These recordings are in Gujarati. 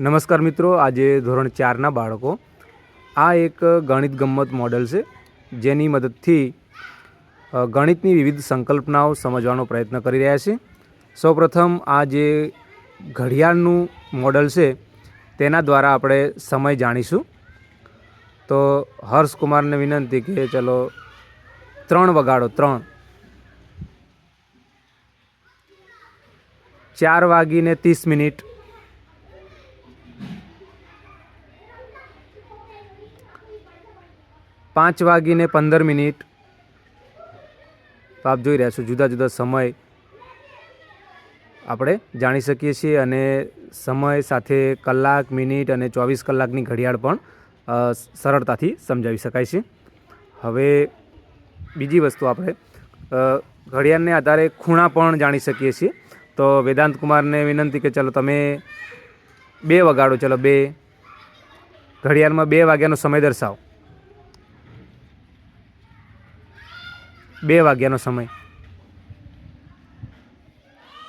નમસ્કાર મિત્રો, આજે ધોરણ ચારના બાળકો. આ એક ગણિત ગમ્મત મોડેલ છે, જેની મદદથી ગણિતની વિવિધ સંકલ્પનાઓ સમજવાનો પ્રયત્ન કરી રહ્યા છે. સૌપ્રથમ, આ જે ઘડિયાળનું મોડલ છે, તેના દ્વારા આપણે સમય જાણીશું. તો હર્ષકુમારને વિનંતી કે ચલો, ત્રણ વગાડો, ત્રણ. ચાર વાગીને ત્રીસ મિનિટ. પાંચ વાગીને પંદર મિનિટ. તો આપ જોઈ રહ્યા છો જુદા જુદા સમય આપણે જાણી શકીએ છીએ અને સમય સાથે કલાક, મિનિટ અને ચોવીસ કલાકની ઘડિયાળ પણ સરળતાથી સમજાવી શકાય છે. હવે બીજી વસ્તુ આપણે ઘડિયાળને આધારે ખૂણા પણ જાણી શકીએ છીએ. તો વેદાંત કુમારને વિનંતી કે ચલો તમે બે વગાડો, ચલો બે. ઘડિયાળમાં બે વાગ્યાનો સમય દર્શાવો. બે વાગ્યાનો સમય.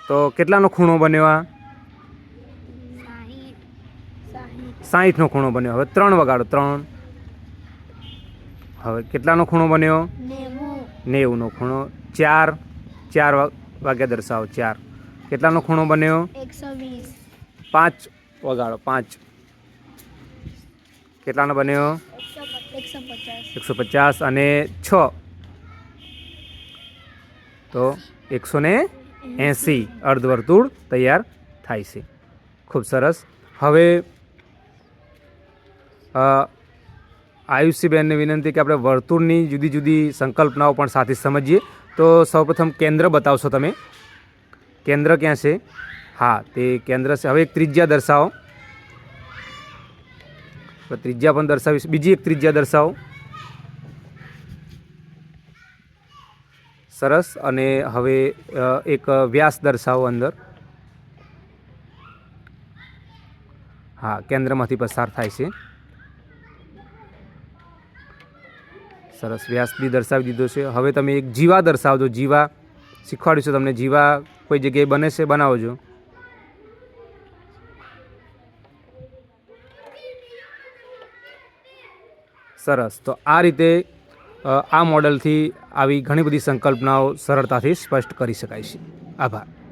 તો કેટલાનો ખૂણો બન્યો આ? સાહીઠ સાહીઠ સાહીઠનો ખૂણો બન્યો. હવે ત્રણ વગાડો ત્રણ. હવે કેટલાનો ખૂણો બન્યો? નેવું નેવુંનો ખૂણો. ચાર ચાર વાગ્યા દર્શાવો ચાર. કેટલાનો ખૂણો બન્યો? પાંચ વગાડો પાંચ. કેટલાનો બન્યો? એકસો પચાસ. અને છ તો એકસો ને એંસી અર્ધવર્તુળ તૈયાર થાય છે. ખૂબ સરસ. હવે અ, આયુષીબેનને વિનંતી કે આપણે વર્તુળની જુદી જુદી સંકલ્પનાઓ પણ સાથે સમજીએ. તો સૌપ્રથમ કેન્દ્ર બતાવશો તમે. કેન્દ્ર ક્યાં છે? હા તે કેન્દ્ર છે. હવે એક ત્રિજ્યા દર્શાવો. ત્રિજ્યા પણ દર્શાવીશ. બીજી એક ત્રિજ્યા દર્શાવો. સરસ અને હવે એક વ્યાસ દર્શાવો અંદર. હા, કેન્દ્રમાંથી પસાર થાય છે. સરસ વ્યાસ બી દર્શાવી દીધો છે. હવે તમે એક જીવા દર્શાવજો. જીવા શીખવાડીશું તમને. જીવા કોઈ જગ્યાએ બને છે, બનાવજો. સરસ. તો આ રીતે આ મોડલથી આવી ઘણી બધી સંકલ્પનાઓ સરળતાથી સ્પષ્ટ કરી શકાય છે. આભાર.